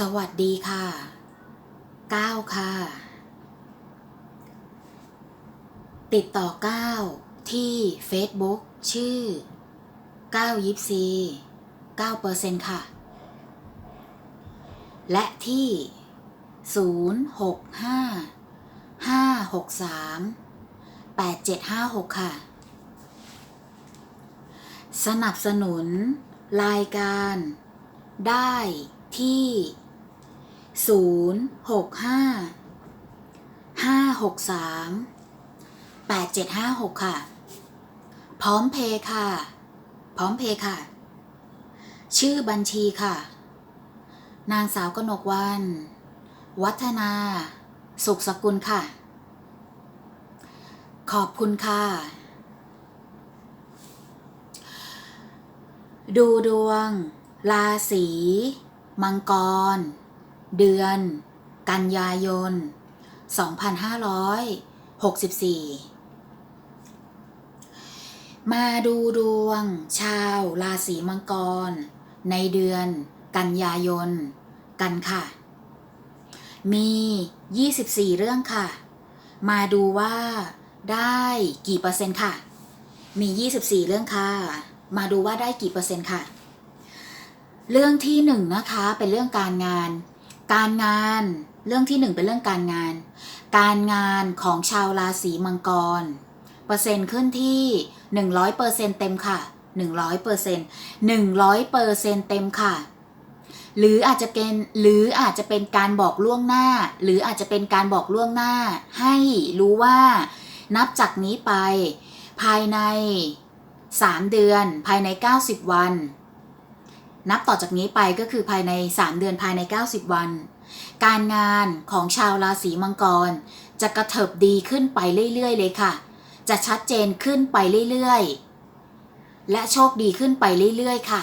สวัสดีค่ะก้าค่ะ ติดต่อก้าที่ Facebook ชื่อก้ายิปซี9%ค่ะ และที่ 065 563 8756 ค่ะ สนับสนุนรายการได้ที่ 065 563 8756ค่ะ พร้อมเพย์ค่ะ พร้อมเพย์ค่ะ ชื่อบัญชีค่ะ นางสาวกนกวัน วัฒนา สุขสกุลค่ะ ขอบคุณค่ะ ดูดวง ราศี มังกร เดือน กันยายน 2564 มาดูดวง ชาวราศีมังกร ในเดือน กันยายน กันค่ะ มี 24 เรื่องค่ะ มาดูว่าได้กี่เปอร์เซ็นต์ค่ะ มี 24 เรื่องค่ะ มาดูว่าได้กี่เปอร์เซ็นต์ค่ะ เรื่องที่หนึ่งนะคะ เป็นเรื่องการงาน การงานเรื่องที่หนึ่งเป็นเรื่องการงาน การงานของชาวราศีมังกร เปอร์เซ็นต์ขึ้นที่หนึ่งร้อยเปอร์เซ็นต์เต็มค่ะหนึ่งร้อยเปอร์เซ็นต์หนึ่งร้อยเปอร์เซ็นต์เต็มค่ะ หรืออาจจะเป็นหรืออาจจะเป็นการบอกล่วงหน้า หรืออาจจะเป็นการบอกล่วงหน้า ให้รู้ว่านับจากนี้ไป ภายใน 3 เดือน ภายใน 90 วัน นับต่อจากนี้ไปก็คือภายใน 3 เดือนภายใน 90 วัน การงานของชาวราศีมังกร จะกระเถิบดีขึ้นไปเรื่อยๆ เลยค่ะ จะชัดเจนขึ้นไปเรื่อยๆ และโชคดีขึ้นไปเรื่อยๆ ค่ะ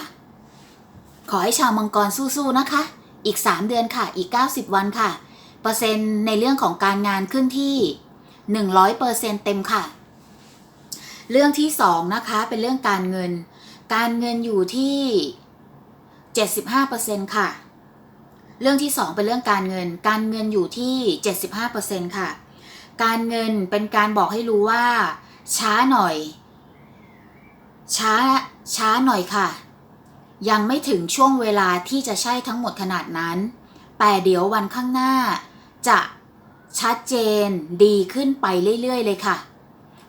ขอให้ชาวมังกรสู้ๆ นะคะ อีก 3 เดือนค่ะ อีก 90 วันค่ะ เปอร์เซ็นต์ในเรื่องของการงานขึ้นที่ 100%เต็มค่ะ เรื่องที่สองนะคะ เป็นเรื่องการเงิน การเงินอยู่ที่ 75%ค่ะ เรื่องที่สองเป็นเรื่องการเงิน การเงินอยู่ที่ 75%ค่ะ การเงินเป็นการบอกให้รู้ว่า ช้าหน่อย ช้าช้าหน่อยค่ะ ยังไม่ถึงช่วงเวลาที่จะใช่ทั้งหมดขนาดนั้น แต่เดี๋ยววันข้างหน้า จะชัดเจนดีขึ้นไปเรื่อย ๆ เลยค่ะ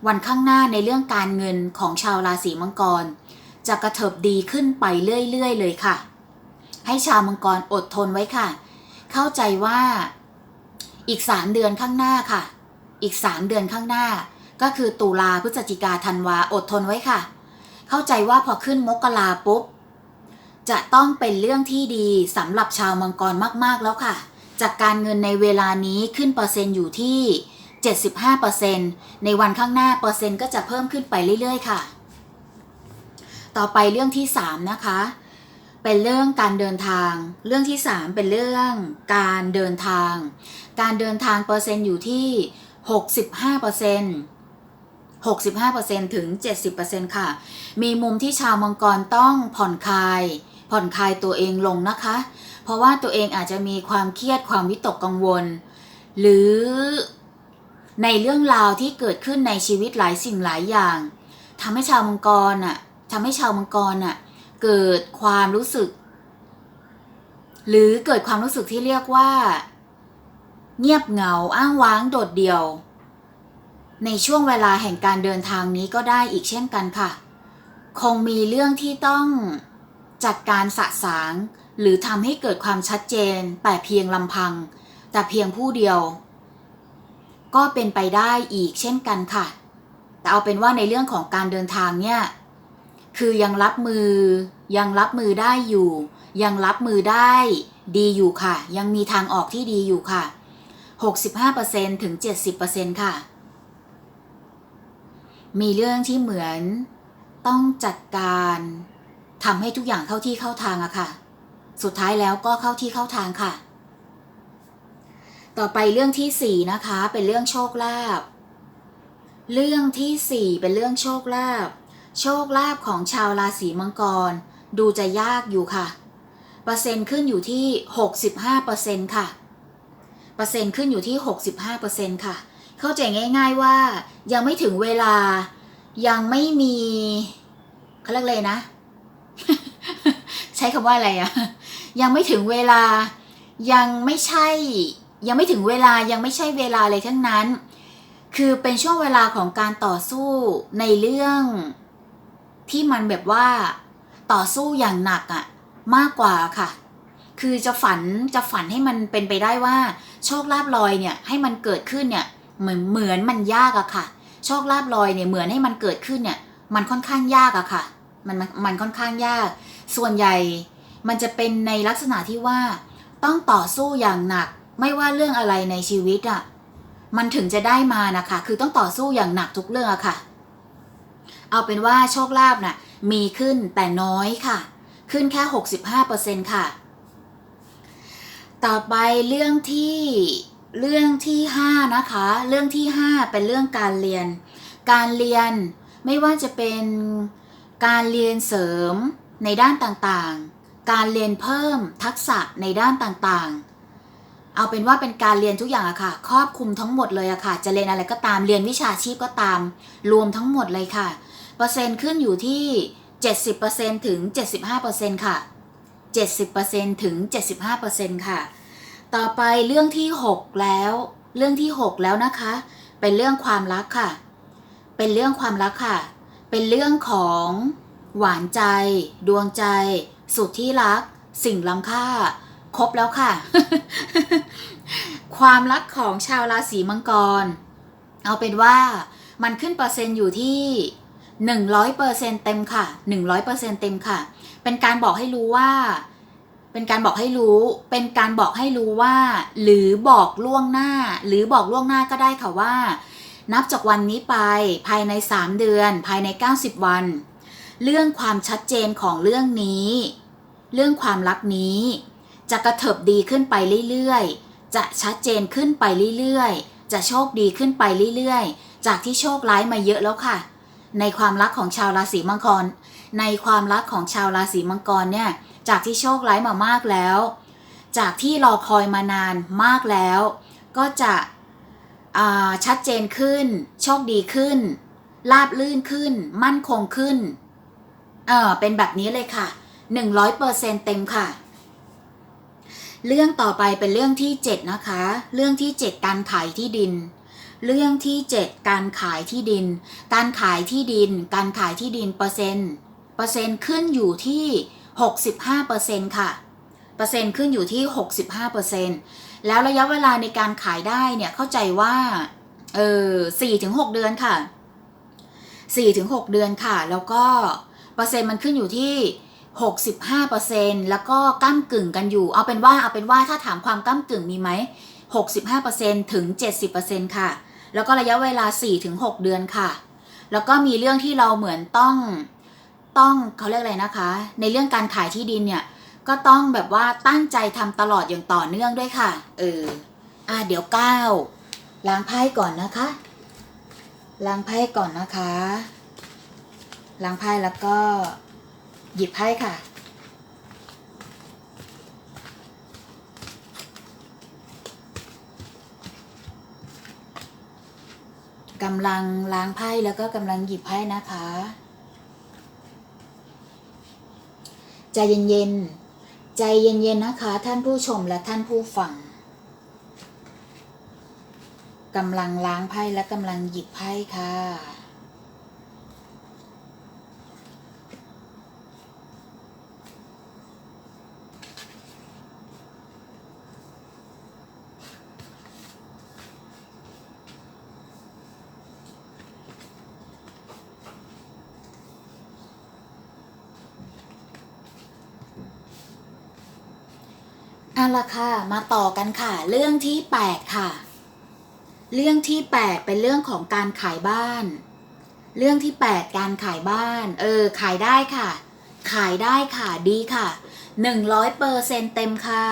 วันข้างหน้าในเรื่องการเงินของชาวราศีมังกร จะกระเถิบดีขึ้นไปเรื่อย ๆ เลยค่ะ ให้ชาวมังกรอดทนไว้ค่ะ เข้าใจว่าอีก3เดือนข้างหน้าค่ะ อีก3เดือนข้างหน้า ก็คือตุลาพฤศจิกาธันวาอดทนไว้ค่ะ เข้าใจว่าพอขึ้นมกราปุ๊บ จะต้องเป็นเรื่องที่ดีสำหรับชาวมังกรมากๆแล้วค่ะ จากการเงินในเวลานี้ขึ้นเปอร์เซ็นต์อยู่ที่ 75%ในวันข้างหน้าเปอร์เซ็นต์ก็จะเพิ่มขึ้นไปเรื่อยๆ ค่ะ ต่อไปเรื่องที่ 3 นะคะ เป็นเรื่องการเดินทาง เรื่องที่ 3 เป็นเรื่องการเดินทาง การเดินทางเปอร์เซ็นต์อยู่ที่ 65% 65%ถึง 70%ค่ะ มีมุมที่ชาวมังกรต้องผ่อนคลาย ผ่อนคลายตัวเองลงนะคะ เพราะว่าตัวเองอาจจะมีความเครียดความวิตกกังวล หรือในเรื่องราวที่เกิดขึ้นในชีวิตหลายสิ่งหลายอย่างทำให้ชาวมังกรน่ะทำให้ชาวมังกรน่ะ เกิดความรู้สึก หรือเกิดความรู้สึกที่เรียกว่า เงียบเหงาอ้างว้างโดดเดี่ยว ในช่วงเวลาแห่งการเดินทางนี้ก็ได้อีกเช่นกันค่ะ คงมีเรื่องที่ต้องจัดการสะสาง หรือทำให้เกิดความชัดเจน แต่เพียงลำพัง แต่เพียงผู้เดียว ก็เป็นไปได้อีกเช่นกันค่ะ แต่เอาเป็นว่าในเรื่องของการเดินทางเนี่ยคือยังรับมือ ยังรับมือได้อยู่ ยังรับมือได้ดีอยู่ค่ะ ยังมีทางออกที่ดีอยู่ค่ะ 65%ถึง 70%ค่ะ มีเรื่องที่เหมือนต้องจัดการทำให้ทุกอย่างเข้าที่เข้าทางอะค่ะ สุดท้ายแล้วก็เข้าที่เข้าทางค่ะ ต่อไปเรื่องที่สี่นะคะ เป็นเรื่องโชคลาภ เรื่องที่สี่เป็นเรื่องโชคลาภ โชคลาภของชาวราศีมังกร ดูจะยากอยู่ค่ะ เปอร์เซ็นต์ขึ้นอยู่ที่ 65%ค่ะ เปอร์เซ็นต์ขึ้นอยู่ที่ 65%ค่ะ เข้าใจง่าย ๆว่ายังไม่ถึงเวลา ยังไม่มีเขาเรียกเลยนะ ใช้คำว่าอะไรอะยังไม่ถึงเวลา ยังไม่ใช่ ยังไม่ถึงเวลายังไม่ใช่เวลาเลยทั้งนั้น คือเป็นช่วงเวลาของการต่อสู้ในเรื่องที่มันแบบว่า ต่อสู้อย่างหนักอะมากกว่าค่ะ คือจะฝันจะฝันให้มันเป็นไปได้ว่า โชคลาภลอยเนี่ยให้มันเกิดขึ้นเนี่ยเหมือนเหมือนมันยากอะค่ะ โชคลาภลอยเนี่ยเหมือนให้มันเกิดขึ้นเนี่ยมันค่อนข้างยากอะค่ะ มันมันค่อนข้างยาก ส่วนใหญ่มันจะเป็นในลักษณะที่ว่า ต้องต่อสู้อย่างหนัก ไม่ว่าเรื่องอะไรในชีวิตอะมันถึงจะได้มานะคะ คือต้องต่อสู้อย่างหนักทุกเรื่องอะค่ะ เอาเป็นว่าโชคลาภน่ะ มีขึ้นแต่น้อยค่ะ ขึ้นแค่ 65%ค่ะ ต่อไปเรื่องที่เรื่องที่ 5 นะคะ เรื่องที่ 5 เป็นเรื่องการเรียน การเรียนไม่ว่าจะเป็นการเรียนเสริมในด้านต่างๆ การเรียนเพิ่มทักษะในด้านต่างๆเอาเป็นว่าเป็นการเรียนทุกอย่างอะค่ะ ครอบคลุมทั้งหมดเลยอะค่ะ จะเรียนอะไรก็ตามเรียนวิชาชีพก็ตาม รวมทั้งหมดเลยค่ะ เปอร์เซ็นต์ขึ้นอยู่ที่ 70%ถึง 75%ค่ะ 70%ถึง 75%ค่ะ ต่อไปเรื่องที่ 6 แล้ว เรื่องที่ 6 แล้วนะคะ เป็นเรื่องความรักค่ะ เป็นเรื่องความรักค่ะ เป็นเรื่องของหวานใจ ดวงใจ สุดที่รัก สิ่งล้ำค่า ครบแล้วค่ะ ความรักของชาวราศีมังกร เอาเป็นว่ามันขึ้นเปอร์เซ็นต์อยู่ที่ 100%เต็มค่ะ 100%เต็มค่ะ เป็นการบอกให้รู้ว่า เป็นการบอกให้รู้ เป็นการบอกให้รู้ว่า หรือบอกล่วงหน้า หรือบอกล่วงหน้าก็ได้ค่ะว่า นับจากวันนี้ไปภายใน 3 เดือน ภายใน 90 วัน เรื่องความชัดเจนของเรื่องนี้ เรื่องความรักนี้ จะกระเถิบดีขึ้นไปเรื่อยๆ จะชัดเจนขึ้นไปเรื่อยๆ จะโชคดีขึ้นไปเรื่อยๆ จากที่โชคร้ายมาเยอะแล้วค่ะ ในความรักของชาวราศีมังกร ในความรักของชาวราศีมังกรเนี่ยจากที่โชคร้ายมามากแล้ว จากที่รอคอยมานานมากแล้ว ก็จะชัดเจนขึ้น โชคดีขึ้น ราบลื่นขึ้น มั่นคงขึ้น เออเป็นแบบนี้เลยค่ะ 100%เต็มค่ะ เรื่องต่อไปเป็นเรื่องที่ 7 นะคะ เรื่องที่ 7 การขายที่ดิน เรื่องที่ 7 การขายที่ดิน การขายที่ดิน การขายที่ดินเปอร์เซ็นต์ เปอร์เซ็นต์ขึ้นอยู่ที่ 65%ค่ะ เปอร์เซ็นต์ขึ้นอยู่ที่ 65%แล้วระยะเวลาในการขายได้เนี่ยเข้าใจว่า เออ4-6เดือนค่ะ 4-6 เดือนค่ะ แล้วก็เปอร์เซ็นต์มันขึ้นอยู่ที่65%แล้วก็ก้ากึ่งกันอยู่ เอาเป็นว่าเอาเป็นว่าถ้าถามความก้ากึ่งมีไหม65%ถึง 70%ค่ะ แล้วก็ระยะเวลา 4-6 เดือนค่ะ แล้วก็มีเรื่องที่เราเหมือนต้องต้องเขาเรียกอะไรนะคะ ในเรื่องการขายที่ดินเนี่ยก็ต้องแบบว่าตั้งใจทำตลอดอย่างต่อเนื่องด้วยค่ะ เอออะเดี๋ยวก้าวล้างไพ่ก่อนนะคะ ล้างไพ่ก่อนนะคะ ล้างไพ่แล้วก็หยิบไพ่ค่ะ กำลังล้างไพ่แล้วก็กำลังหยิบไพ่นะคะใจเย็นๆ ใจเย็นๆ นะคะ ท่านผู้ชมและท่านผู้ฟังกำลังล้างไพ่และกำลังหยิบไพ่ค่ะ เอาละค่ะ มาต่อกันค่ะ เรื่องที่ 8 ค่ะ เรื่องที่ 8 เป็นเรื่องของการขายบ้าน เรื่องที่ 8 การขายบ้าน เออ ขายได้ค่ะ ขายได้ค่ะ ดีค่ะ 100เปอร์เซ็นเต็มค่ะ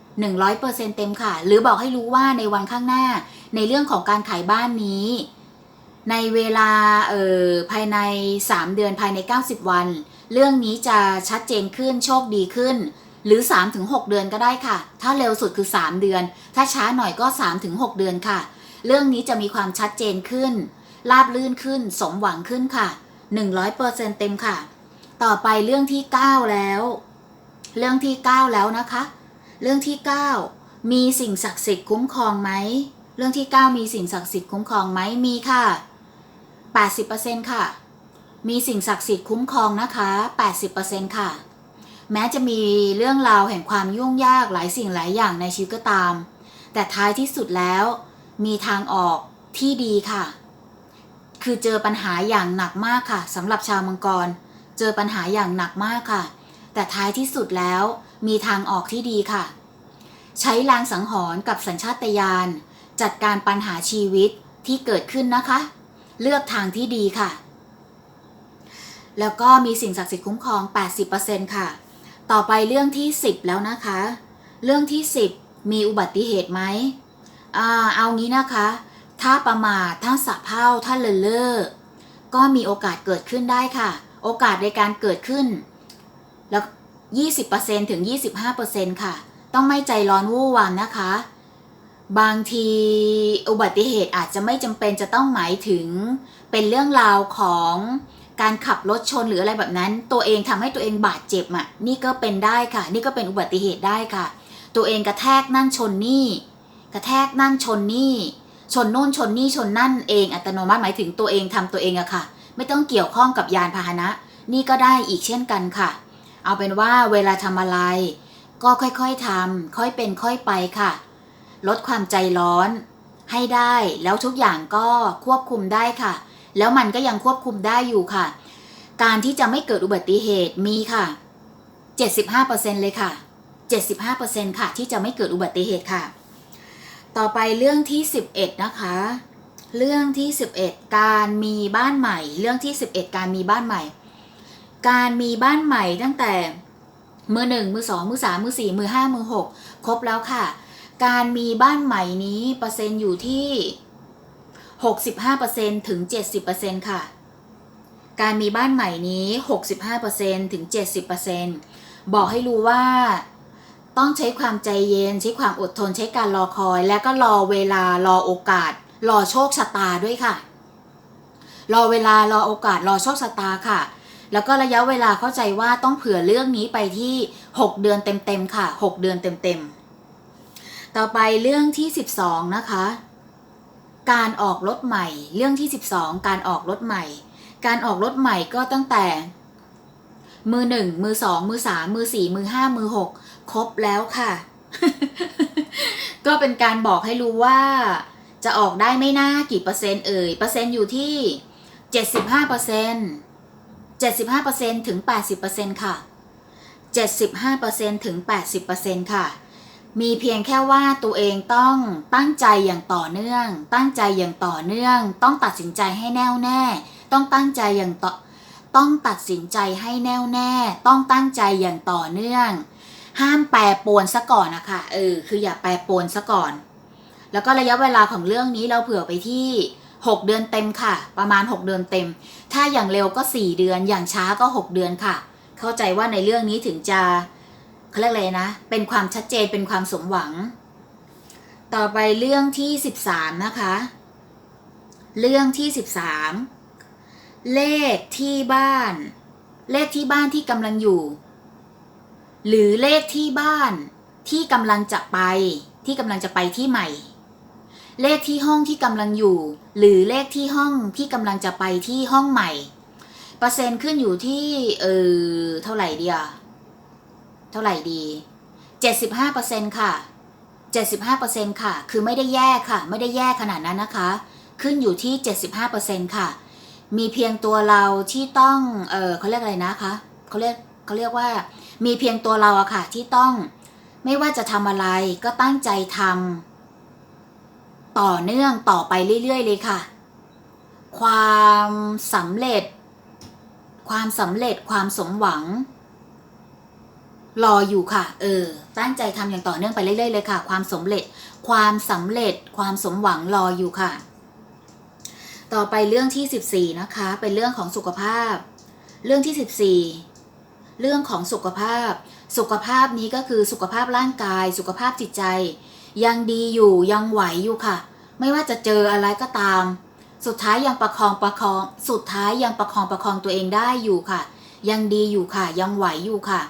100เปอร์เซ็นเต็มค่ะ หรือบอกให้รู้ว่าในวันข้างหน้า ในเรื่องของการขายบ้านนี้ ในเวลา เออภายใน 3 เดือนภายใน 90 วัน เรื่องนี้จะชัดเจนขึ้น โชคดีขึ้น หรือ 3-6 เดือนก็ได้ค่ะ ถ้าเร็วสุดคือ 3 เดือน ถ้าช้าหน่อยก็ 3-6 เดือนค่ะ เรื่องนี้จะมีความชัดเจนขึ้น ราบลื่นขึ้น สมหวังขึ้นค่ะ 100%เต็มค่ะ ต่อไปเรื่องที่ 9 แล้ว เรื่องที่ 9 แล้วนะคะ เรื่องที่ 9 มีสิ่งศักดิ์สิทธิ์คุ้มครองไหม เรื่องที่ 9 มีสิ่งศักดิ์สิทธิ์คุ้มครองไหม มีค่ะ 80%ค่ะ มีสิ่งศักดิ์สิทธิ์คุ้มครองนะคะ 80%ค่ะ แม้จะมีเรื่องราวแห่งความยุ่งยากหลายสิ่งหลายอย่างในชีวิตก็ตาม แต่ท้ายที่สุดแล้ว มีทางออกที่ดีค่ะ คือเจอปัญหาอย่างหนักมากค่ะสำหรับชาวมังกร เจอปัญหาอย่างหนักมากค่ะ แต่ท้ายที่สุดแล้วมีทางออกที่ดีค่ะ ใช้ลางสังหรณ์กับสัญชาตญาณจัดการปัญหาชีวิตที่เกิดขึ้นนะคะ เลือกทางที่ดีค่ะ แล้วก็มีสิ่งศักดิ์สิทธิ์คุ้มครอง 80%ค่ะ ต่อไปเรื่องที่ 10 แล้วนะคะ เรื่องที่ 10 มีอุบัติเหตุไหมอ่าเอางี้นะคะ ถ้าประมาทถ้าสะเพร่าถ้าเลเล่อก็มีโอกาสเกิดขึ้นได้ค่ะ โอกาสในการเกิดขึ้น แล้ว 20%ถึง 25%ค่ะ ต้องไม่ใจร้อนวู่วามนะคะ บางทีอุบัติเหตุอาจจะไม่จำเป็นจะต้องหมายถึงเป็นเรื่องราวของ การขับรถชนหรืออะไรแบบนั้น ตัวเองทำให้ตัวเองบาดเจ็บอะนี่ก็เป็นได้ค่ะ นี่ก็เป็นอุบัติเหตุได้ค่ะ ตัวเองกระแทกนั่นชนนี่ กระแทกนั่นชนนี่ ชนโน่นชนนี่ชนนั่นเองอัตโนมัติหมายถึงตัวเองทำตัวเองอะค่ะ ไม่ต้องเกี่ยวข้องกับยานพาหนะ นี่ก็ได้อีกเช่นกันค่ะ เอาเป็นว่าเวลาทำอะไร ก็ค่อยๆทำค่อยเป็นค่อยไปค่ะ ลดความใจร้อนให้ได้แล้วทุกอย่างก็ควบคุมได้ค่ะ แล้วมันก็ยังควบคุมได้อยู่ค่ะ การที่จะไม่เกิดอุบัติเหตุมีค่ะ 75%เลยค่ะ 75%ค่ะ ที่จะไม่เกิดอุบัติเหตุค่ะ ต่อไปเรื่องที่ 11 นะคะ เรื่องที่ 11 การมีบ้านใหม่ เรื่องที่ 11 การมีบ้านใหม่ การมีบ้านใหม่ตั้งแต่มือหนึ่งมือสองมือสามมือสี่มือห้ามือหกครบแล้วค่ะ การมีบ้านใหม่นี้เปอร์เซ็นต์อยู่ที่ 65%ถึง 70%ค่ะ การมีบ้านใหม่นี้ 65%ถึง 70%บอกให้รู้ว่า ต้องใช้ความใจเย็น ใช้ความอดทนใช้การรอคอย และก็รอเวลารอโอกาส รอโชคชะตาด้วยค่ะ รอเวลารอโอกาสรอโชคชะตาค่ะ แล้วก็ระยะเวลาเข้าใจว่าต้องเผื่อเรื่องนี้ไปที่ 6 เดือนเต็มๆค่ะ 6 เดือนเต็มๆต่อไปเรื่องที่ 12 นะคะ การออกรถใหม่ เรื่องที่ 12 การออกรถใหม่ การออกรถใหม่ก็ตั้งแต่ มือหนึ่งมือสองมือสามมือสี่มือห้ามือหกครบแล้วค่ะ ก็เป็นการบอกให้รู้ว่า จะออกได้ไม่น่ากี่เปอร์เซ็นต์เอ่ยเปอร์เซ็นต์อยู่ที่ 75เปอร์เซ็นต์75เปอร์เซ็นต์ถึง 80เปอร์เซ็นต์ค่ะ75เปอร์เซ็นต์ถึง 80เปอร์เซ็นต์ค่ะ มีเพียงแค่ว่าตัวเองต้องตั้งใจอย่างต่อเนื่อง ตั้งใจอย่างต่อเนื่อง ต้องตัดสินใจให้แน่วแน่ ต้องตั้งใจอย่างต่อต้องตัดสินใจให้แน่วแน่ ต้องตั้งใจอย่างต่อเนื่อง ห้ามแปรปรวนซะก่อนนะคะเออคืออย่าแปรปรวนซะก่อน แล้วก็ระยะเวลาของเรื่องนี้เราเผื่อไปที่ 6 เดือนเต็มค่ะ ประมาณ 6 เดือนเต็ม ถ้าอย่างเร็วก็ 4 เดือนอย่างช้าก็ 6 เดือนค่ะ เข้าใจว่าในเรื่องนี้ถึงจะ เขาเรียกอะไรนะ เป็นความชัดเจนเป็นความสมหวัง ต่อไปเรื่องที่13นะคะ เรื่องที่13เลขที่บ้าน เลขที่บ้านที่กำลังอยู่ หรือเลขที่บ้านที่กำลังจะไป ที่กำลังจะไปที่ใหม่ เลขที่ห้องที่กำลังอยู่ หรือเลขที่ห้องที่กำลังจะไปที่ห้องใหม่ เปอร์เซ็นต์ขึ้นอยู่ที่เออเท่าไหร่เดีอะ เท่าไหร่ดีเจ็ดสิบห้าเปอร์เซ็นค่ะเจ็ดสิบห้าเปอร์เซ็นค่ะ คือไม่ได้แย่ค่ะ ไม่ได้แย่ขนาดนั้นนะคะ ขึ้นอยู่ที่เจ็ดสิบห้าเปอร์เซ็นค่ะ มีเพียงตัวเราที่ต้อง เออเขาเรียกอะไรนะคะเขาเรียกเขาเรียกว่า มีเพียงตัวเราอะค่ะ ที่ต้อง ไม่ว่าจะทำอะไรก็ตั้งใจทำต่อเนื่องต่อไปเรื่อยๆเลยค่ะ ความสำเร็จ ความสำเร็จความสมหวัง รออยู่ค่ะ เออ ตั้งใจทำอย่างต่อเนื่องไปเรื่อยๆเลยค่ะ ความสำเร็จ ความสำเร็จ ความสมหวังรออยู่ค่ะ ต่อไปเรื่องที่ 14 นะคะ เป็นเรื่องของสุขภาพ เรื่องที่ 14 เรื่องของสุขภาพ สุขภาพนี้ก็คือสุขภาพร่างกาย สุขภาพจิตใจ ยังดีอยู่ ยังไหวอยู่ค่ะ ไม่ว่าจะเจออะไรก็ตาม สุดท้ายยังประคองประคอง สุดท้ายยังประคองประคองตัวเองได้อยู่ค่ะ ยังดีอยู่ค่ะ ยังไหวอยู่ค่ะ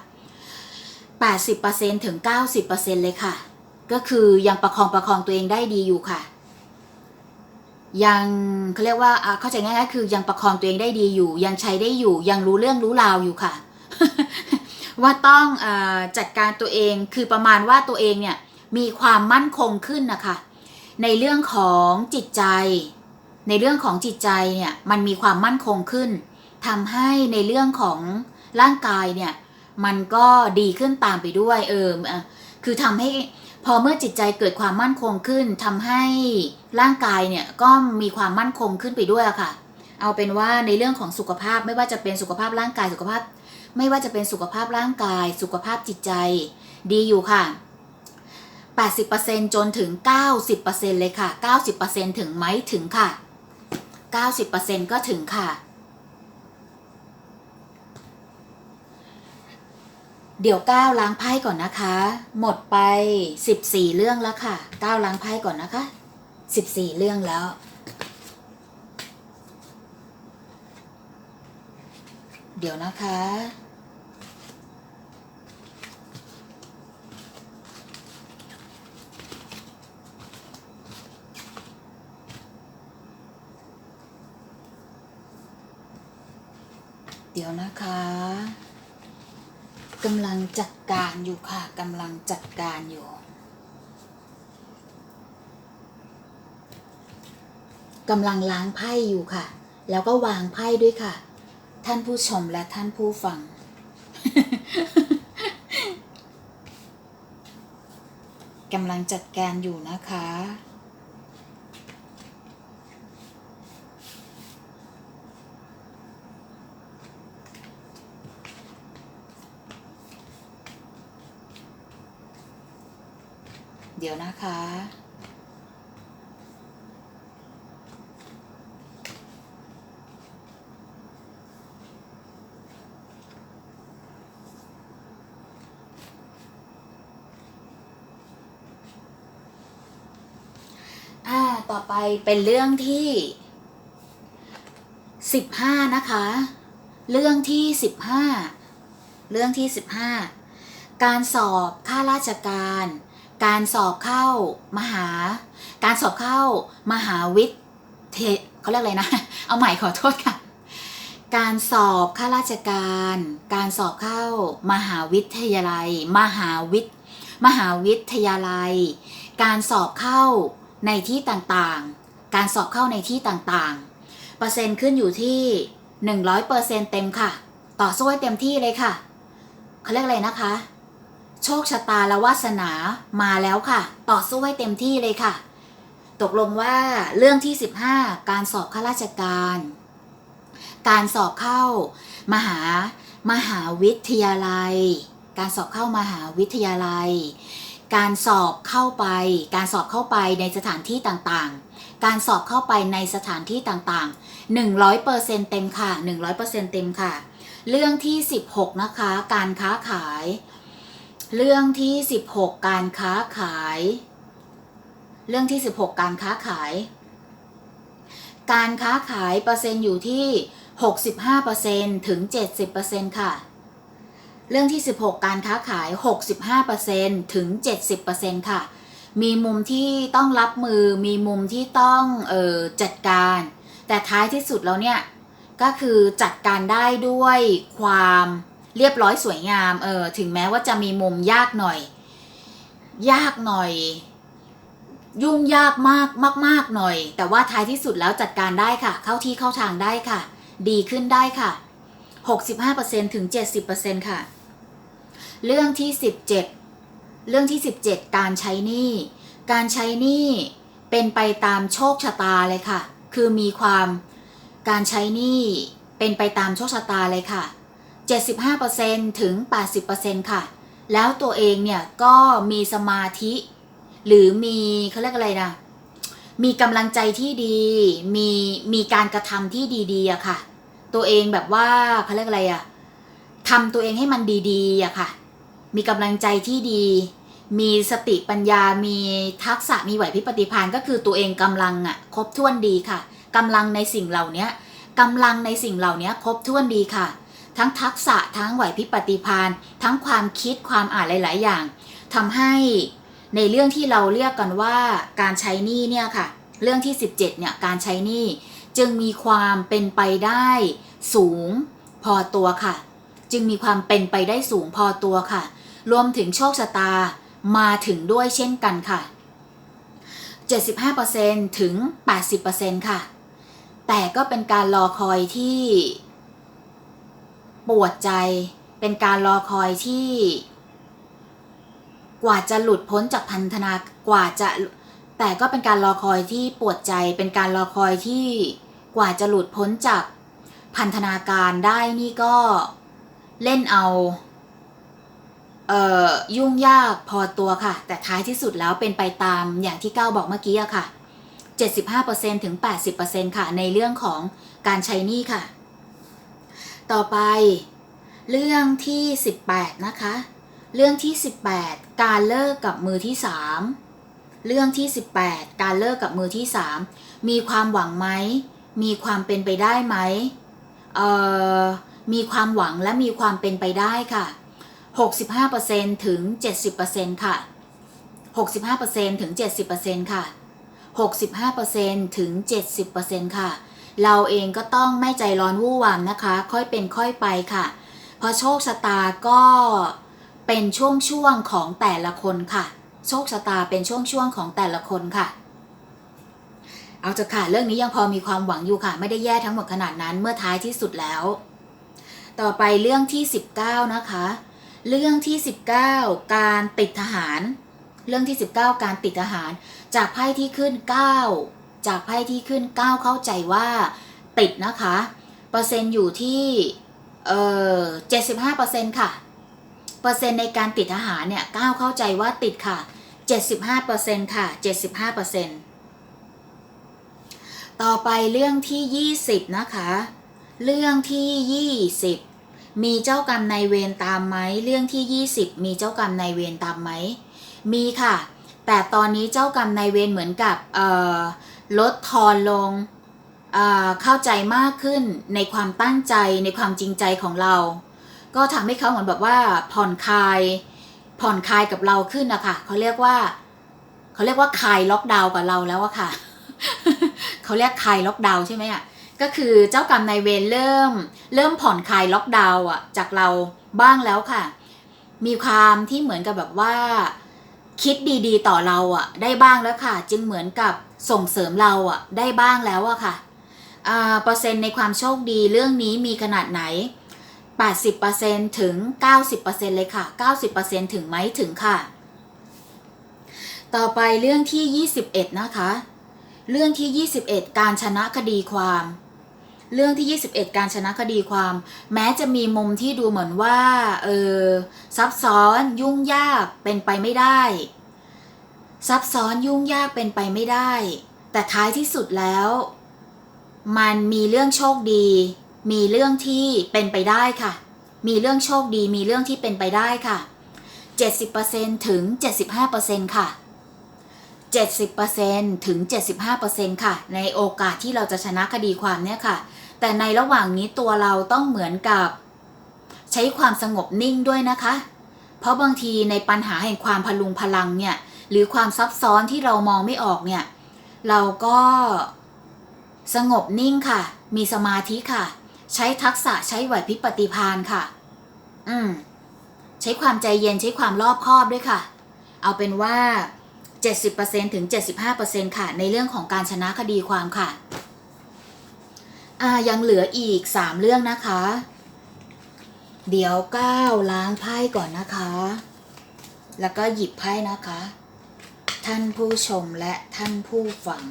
80%ถึง 90%เลยค่ะ ก็คือยังประคองประคองตัวเองได้ดีอยู่ค่ะ ยังเขาเรียกว่าเข้าใจง่ายๆคือยังประคองตัวเองได้ดีอยู่ ยังใช้ได้อยู่ ยังรู้เรื่องรู้ราวอยู่ค่ะ ว่าต้องออจัดการตัวเองคือประมาณว่าตัวเองเนี่ยมีความมั่นคงขึ้นนะคะ ในเรื่องของจิตใจ ในเรื่องของจิตใจเนี่ยมันมีความมั่นคงขึ้นทำให้ในเรื่องของร่างกายเนี่ย มันก็ดีขึ้นตามไปด้วยเออคือทำให้พอเมื่อจิตใจเกิดความมั่นคงขึ้นทำให้ร่างกายเนี่ยก็มีความมั่นคงขึ้นไปด้วยค่ะ เอาเป็นว่าในเรื่องของสุขภาพไม่ว่าจะเป็นสุขภาพร่างกายสุขภาพ ไม่ว่าจะเป็นสุขภาพร่างกาย สุขภาพจิตใจดีอยู่ค่ะ 80%จนถึง 90%เลยค่ะ 90%ถึงไหมถึงค่ะ 90%ก็ถึงค่ะ เดี๋ยวก้าวล้างไพ่ก่อนนะคะ หมดไป 14 เรื่องแล้วค่ะก้าวล้างไพ่ก่อนนะคะ 14 เรื่องแล้ว เดี๋ยวนะคะ เดี๋ยวนะคะ กำลังจัดการอยู่ค่ะกำลังจัดการอยู่ กำลังล้างไพ่อยู่ค่ะ แล้วก็วางไพ่ด้วยค่ะ ท่านผู้ชมและท่านผู้ฟัง กำลังจัดการอยู่นะคะ เดี๋ยวนะคะ อ่า ต่อไปเป็นเรื่องที่สิบห้านะคะ เรื่องที่สิบห้าเรื่องที่สิบห้าการสอบข้าราชการ การสอบเข้ามหา การสอบเข้ามหาวิทยเทเขาเรียกอะไรนะ เอาใหม่ขอโทษค่ะ การสอบข้าราชการ การสอบเข้ามหาวิทยาลัย มหาวิทยมหาวิทยาลัย การสอบเข้าในที่ต่างๆ การสอบเข้าในที่ต่างๆ เปอร์เซ็นต์ขึ้นอยู่ที่100%เต็มค่ะ ต่อสู้ให้เต็มที่เลยค่ะเขาเรียกอะไรนะคะ โชคชะตาและวาสนามาแล้วค่ะ ต่อสู้ให้เต็มที่เลยค่ะ ตกลงว่าเรื่องที่ 15 การสอบข้าราชการ การสอบเข้า มหามหาวิทยาลัย การสอบเข้ามหาวิทยาลัย การสอบเข้าไป การสอบเข้าไปในสถานที่ต่างๆ การสอบเข้าไปในสถานที่ต่างๆ 100%เต็มค่ะ 100%เต็มค่ะ เรื่องที่ 16 นะคะ การค้าขาย เรื่องที่ 16 การค้าขาย เรื่องที่ 16 การค้าขาย การค้าขายเปอร์เซ็นต์อยู่ที่ 65%ถึง 70%ค่ะ เรื่องที่ 16 การค้าขาย 65%ถึง 70%ค่ะ มีมุมที่ต้องรับมือ มีมุมที่ต้องเออจัดการ แต่ท้ายที่สุดแล้วเนี่ย ก็คือจัดการได้ด้วยความ เรียบร้อยสวยงามเออถึงแม้ว่าจะมีมุมยากหน่อย ยากหน่อย ยุ่งยากมากมากๆหน่อย แต่ว่าท้ายที่สุดแล้วจัดการได้ค่ะ เข้าที่เข้าทางได้ค่ะ ดีขึ้นได้ค่ะ 65%ถึง 70%ค่ะ เรื่องที่ 17 เรื่องที่ 17 การใช้หนี้การใช้หนี้เป็นไปตามโชคชะตาเลยค่ะ คือมีความการใช้หนี้เป็นไปตามโชคชะตาเลยค่ะ 75%ถึง 80%ค่ะ แล้วตัวเองเนี่ยก็มีสมาธิ หรือมีเขาเรียกอะไรนะมีกำลังใจที่ดี มีมีการกระทำที่ดีๆอะค่ะ ตัวเองแบบว่าเขาเรียกอะไรอะทำตัวเองให้มันดีๆอะค่ะ มีกำลังใจที่ดี มีสติปัญญา มีทักษะ มีไหวพริบปฏิภาณก็คือตัวเองกำลังอะครบถ้วนดีค่ะกำลังในสิ่งเหล่านี้กำลังในสิ่งเหล่านี้ครบถ้วนดีค่ะ ทั้งทักษะทั้งไหวพริบปฏิภาณทั้งความคิดความอ่านหลาย ๆ อย่างทำให้ในเรื่องที่เราเรียกกันว่าการใช้หนี้เนี่ยค่ะ เรื่องที่ 17เนี่ยการใช้หนี้จึงมีความเป็นไปได้สูงพอตัวค่ะ จึงมีความเป็นไปได้สูงพอตัวค่ะ รวมถึงโชคชะตามาถึงด้วยเช่นกันค่ะ 75%ถึง 80%ค่ะ แต่ก็เป็นการรอคอยที่ ปวดใจ เป็นการรอคอยที่ กว่าจะหลุดพ้นจากพันธนากว่าจะ แต่ก็เป็นการรอคอยที่ปวดใจ เป็นการรอคอยที่กว่าจะหลุดพ้นจากพันธนาการได้นี่ก็เล่นเอาเอ่อยุ่งยากพอตัวค่ะ แต่ท้ายที่สุดแล้วเป็นไปตามอย่างที่ก้าวบอกเมื่อกี้อะค่ะ 75%ถึง 80%ค่ะ ในเรื่องของการใช้หนี้ค่ะ ต่อไป เรื่องที่ 18 นะคะ เรื่องที่ 18 การเลิกกับมือที่ 3 เรื่องที่ 18 การเลิกกับมือที่ 3 มีความหวังไหม มีความเป็นไปได้ไหมเอ่อมีความหวังและมีความเป็นไปได้ค่ะ 65%ถึง 70%ค่ะ 65%ถึง 70%ค่ะ 65%ถึง 70%ค่ะ เราเองก็ต้องไม่ใจร้อนวู่วามนะคะ ค่อยเป็นค่อยไปค่ะ เพราะโชคชะตาก็เป็นช่วงๆของแต่ละคนค่ะ โชคชะตาเป็นช่วงๆของแต่ละคนค่ะเอาจะค่ะ เรื่องนี้ยังพอมีความหวังอยู่ค่ะ ไม่ได้แย่ทั้งหมดขนาดนั้นเมื่อท้ายที่สุดแล้ว ต่อไปเรื่องที่ 19 นะคะ เรื่องที่ 19 การติดทหาร เรื่องที่ 19 การติดทหาร จากไพ่ที่ขึ้น 9 จากไพ่ที่ขึ้น 9 เข้าใจว่าติดนะคะ เปอร์เซ็นต์อยู่ที่เอ่อ75%ค่ะ เปอร์เซ็นต์ในการติดทหารเนี่ย 9 เข้าใจว่าติดค่ะ 75%ค่ะ 75%ต่อไปเรื่องที่ 20 นะคะ เรื่องที่ 20 มีเจ้ากรรมนายเวรตามไหม เรื่องที่ 20 มีเจ้ากรรมนายเวรตามไหม มีค่ะ แต่ตอนนี้เจ้ากรรมนายเวรเหมือนกับเอ่อ ลดทอนลงเอ่อเข้าใจมากขึ้นในความตั้งใจในความจริงใจของเรา ก็ทำให้เขาเหมือนแบบว่าผ่อนคลาย ผ่อนคลายกับเราขึ้นนะคะเขาเรียกว่าเขาเรียกว่าคลายล็อกดาวน์กับเราแล้วอะค่ะเขาเรียกคลายล็อกดาวน์ใช่ไหมอะก็คือเจ้ากรรมนายเวรเริ่ม เริ่มผ่อนคลายล็อกดาวน์อะจากเราบ้างแล้วค่ะ มีความที่เหมือนกับแบบว่า คิดดีๆ ต่อเราอะได้บ้างแล้วค่ะ จึงเหมือนกับ ส่งเสริมเราอะได้บ้างแล้วอะค่ะอ่าเปอร์เซ็นต์ในความโชคดีเรื่องนี้มีขนาดไหน 80%ถึง 90%เลยค่ะ 90%ถึงไหมถึงค่ะ ต่อไปเรื่องที่ 21 นะคะ เรื่องที่ 21 การชนะคดีความ เรื่องที่ 21 การชนะคดีความ แม้จะมีมุมที่ดูเหมือนว่า เออซับซ้อนยุ่งยากเป็นไปไม่ได้ ซับซ้อนยุ่งยากเป็นไปไม่ได้ แต่ท้ายที่สุดแล้ว มันมีเรื่องโชคดี มีเรื่องที่เป็นไปได้ค่ะ มีเรื่องโชคดี มีเรื่องที่เป็นไปได้ค่ะ 70%ถึง 75%ค่ะ 70%ถึง 75%ค่ะ ในโอกาสที่เราจะชนะคดีความเนี่ยค่ะ แต่ในระหว่างนี้ตัวเราต้องเหมือนกับ ใช้ความสงบนิ่งด้วยนะคะ เพราะบางทีในปัญหาแห่งความพลุงพลังเนี่ย หรือความซับซ้อนที่เรามองไม่ออกเนี่ย เราก็สงบนิ่งค่ะ มีสมาธิค่ะ ใช้ทักษะใช้ไหวพริบปฏิภาณค่ะ อืม ใช้ความใจเย็นใช้ความรอบคอบด้วยค่ะ เอาเป็นว่า 70%ถึง 75%ค่ะ ในเรื่องของการชนะคดีความค่ะ อ่า ยังเหลืออีก 3 เรื่องนะคะ เดี๋ยวก้าวล้างไพ่ก่อนนะคะ แล้วก็หยิบไพ่นะคะ ท่านผู้ชมและท่านผู้ฟัง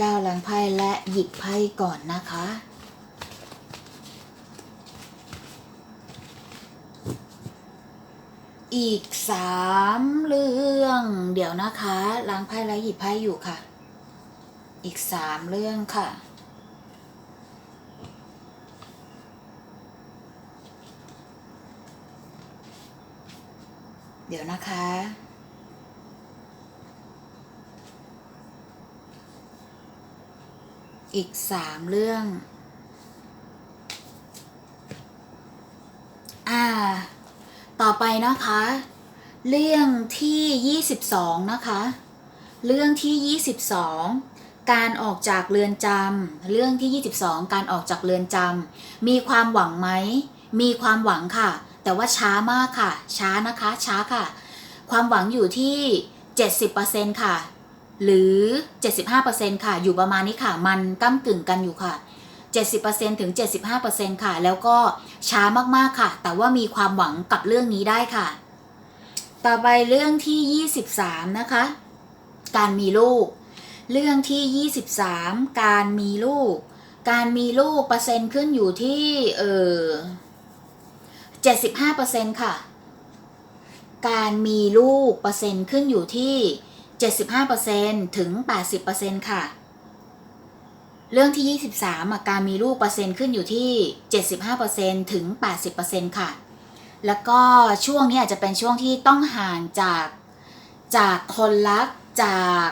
ก้าวหลังไพ่และหยิบไพ่ก่อนนะคะ อีกสามเรื่อง เดี๋ยวนะคะล้างไพ่และหยิบไพ่อยู่ค่ะ อีกสามเรื่องค่ะเดี๋ยวนะคะ อีกสามเรื่อง อ่า ต่อไปนะคะ เรื่องที่22นะคะ เรื่องที่22การออกจากเรือนจำเรื่องที่ 22 การออกจากเรือนจำมีความหวังไหม มีความหวังค่ะ แต่ว่าช้ามากค่ะ ช้านะคะ ช้าค่ะ ความหวังอยู่ที่ 70%ค่ะ หรือ 75%ค่ะ อยู่ประมาณนี้ค่ะ มันก้ากึ่งกันอยู่ค่ะ 70%ถึง 75%ค่ะ แล้วก็ช้ามากๆค่ะ แต่ว่ามีความหวังกับเรื่องนี้ได้ค่ะ ต่อไปเรื่องที่ 23 นะคะ การมีลูก เรื่องที่ 23 การมีลูก การมีลูกเปอร์เซ็นต์ขึ้นอยู่ที่เออ75%ค่ะ การมีลูกเปอร์เซ็นต์ขึ้นอยู่ที่ 75%ถึง 80%ค่ะ เรื่องที่ 23อะการมีลูกเปอร์เซ็นต์ขึ้นอยู่ที่ 75%ถึง 80%ค่ะ แล้วก็ช่วงนี้อาจจะเป็นช่วงที่ต้องห่างจากจากคนรักจาก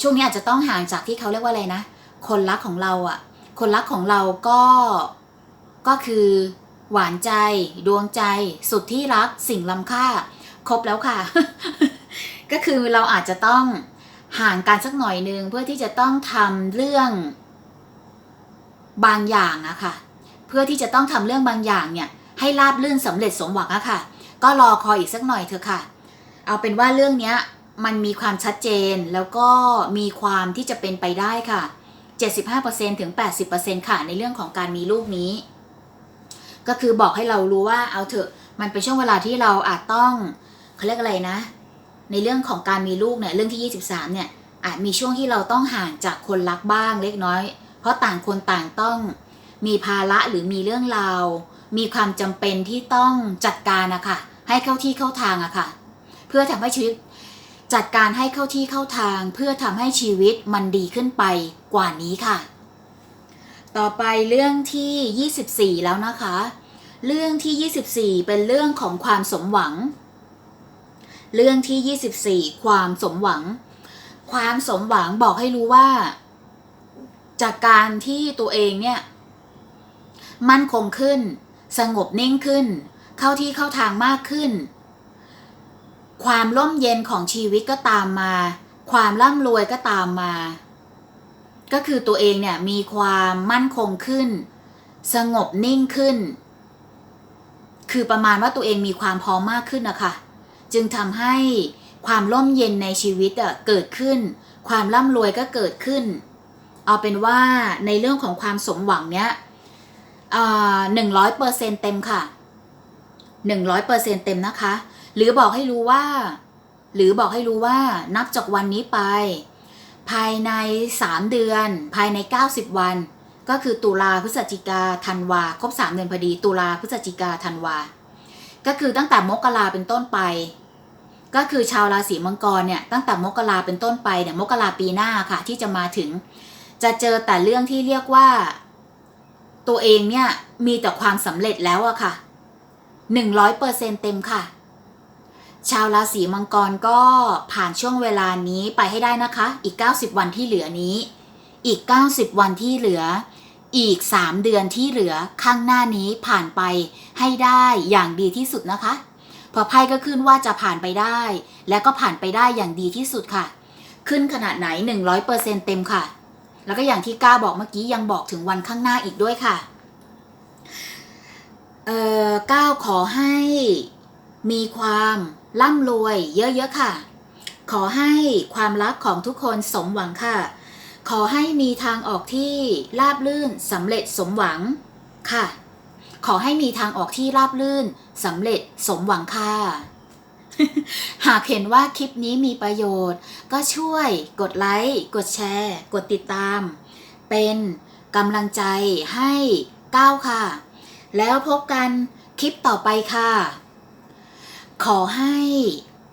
ช่วงนี้อาจจะต้องห่างจากที่เขาเรียกว่าอะไรนะ คนรักของเราอะ่ะ คนรักของเราก็ก็คือหวานใจ ดวงใจ สุดที่รักสิ่งล้ำค่า ครบแล้วค่ะ ก็คือเราอาจจะต้องห่างกันสักหน่อยนึงเพื่อที่จะต้องทำเรื่องบางอย่างอะค่ะ เพื่อที่จะต้องทำเรื่องบางอย่างเนี่ย ให้ราบลื่นสำเร็จสมหวังอะค่ะ ก็รอคอยอีกสักหน่อยเถอะค่ะ เอาเป็นว่าเรื่องเนี้ยมันมีความชัดเจนแล้วก็มีความที่จะเป็นไปได้ค่ะ 75%ถึง 80%ค่ะในเรื่องของการมีลูกนี้ ก็คือบอกให้เรารู้ว่าเอาเถอะมันเป็นช่วงเวลาที่เราอาจต้องเขาเรียกอะไรนะ ในเรื่องของการมีลูกเนี่ยเรื่องที่ 23 เนี่ยอาจมีช่วงที่เราต้องห่างจากคนรักบ้างเล็กน้อย เพราะต่างคนต่างต้องมีภาระหรือมีเรื่องราว มีความจำเป็นที่ต้องจัดการนะคะให้เข้าที่เข้าทางอะค่ะ เพื่อทำให้ชีวิตจัดการให้เข้าที่เข้าทาง เพื่อทำให้ชีวิตมันดีขึ้นไปกว่านี้ค่ะ ต่อไปเรื่องที่ 24 แล้วนะคะ เรื่องที่ 24 เป็นเรื่องของความสมหวัง เรื่องที่ 24 ความสมหวัง ความสมหวังบอกให้รู้ว่า จากการที่ตัวเองเนี่ย มั่นคงขึ้น สงบนิ่งขึ้น เข้าที่เข้าทางมากขึ้น ความร่มเย็นของชีวิตก็ตามมา ความร่ำรวยก็ตามมา ก็คือตัวเองเนี่ยมีความมั่นคงขึ้น สงบนิ่งขึ้น คือประมาณว่าตัวเองมีความพร้อมมากขึ้นนะคะ จึงทำให้ความร่มเย็นในชีวิตอะเกิดขึ้น ความร่ำรวยก็เกิดขึ้น เอาเป็นว่าในเรื่องของความสมหวังเนี้ยหนึ่งร้อยเปอร์เซ็นเต็มค่ะหนึ่งร้อยเปอร์เซ็นเต็มนะคะ หรือบอกให้รู้ว่า หรือบอกให้รู้ว่านับจากวันนี้ไป ภายใน3เดือน ภายใน90วัน ก็คือตุลาพฤศจิกาธันวา ครบ3เดือนพอดี ตุลาพฤศจิกาธันวา ก็คือตั้งแต่มกราเป็นต้นไป ก็คือชาวราศีมังกรเนี่ยตั้งแต่มกราเป็นต้นไปเนี่ยมกราปีหน้าค่ะ ที่จะมาถึง จะเจอแต่เรื่องที่เรียกว่า ตัวเองเนี่ยมีแต่ความสำเร็จแล้วอะค่ะ100เปอร์เซ็นเต็มค่ะ ชาวราศีมังกรก็ผ่านช่วงเวลานี้ไปให้ได้นะคะ อีก 90 วันที่เหลือนี้ อีก 90 วันที่เหลือ อีก 3 เดือนที่เหลือข้างหน้านี้ผ่านไปให้ได้อย่างดีที่สุดนะคะ พอไพ่ก็ขึ้นว่าจะผ่านไปได้ และก็ผ่านไปได้อย่างดีที่สุดค่ะ ขึ้นขนาดไหน 100%เต็มค่ะ แล้วก็อย่างที่ก้าบอกเมื่อกี้ยังบอกถึงวันข้างหน้าอีกด้วยค่ะ เอ่อก้าวขอให้มีความร่ำรวยเยอะๆค่ะ ขอให้ความรักของทุกคนสมหวังค่ะ ขอให้มีทางออกที่ราบลื่นสำเร็จสมหวังค่ะ ขอให้มีทางออกที่ราบลื่นสำเร็จสมหวังค่ะหากเห็นว่าคลิปนี้มีประโยชน์ ก็ช่วยกดไลค์ กดแชร์ กดติดตาม เป็นกำลังใจให้ก้าวค่ะ แล้วพบกันคลิปต่อไปค่ะ ขอให้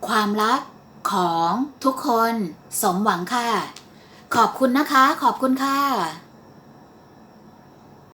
ความรักของทุกคนสมหวังค่ะ ขอบคุณนะคะ ขอบคุณค่ะ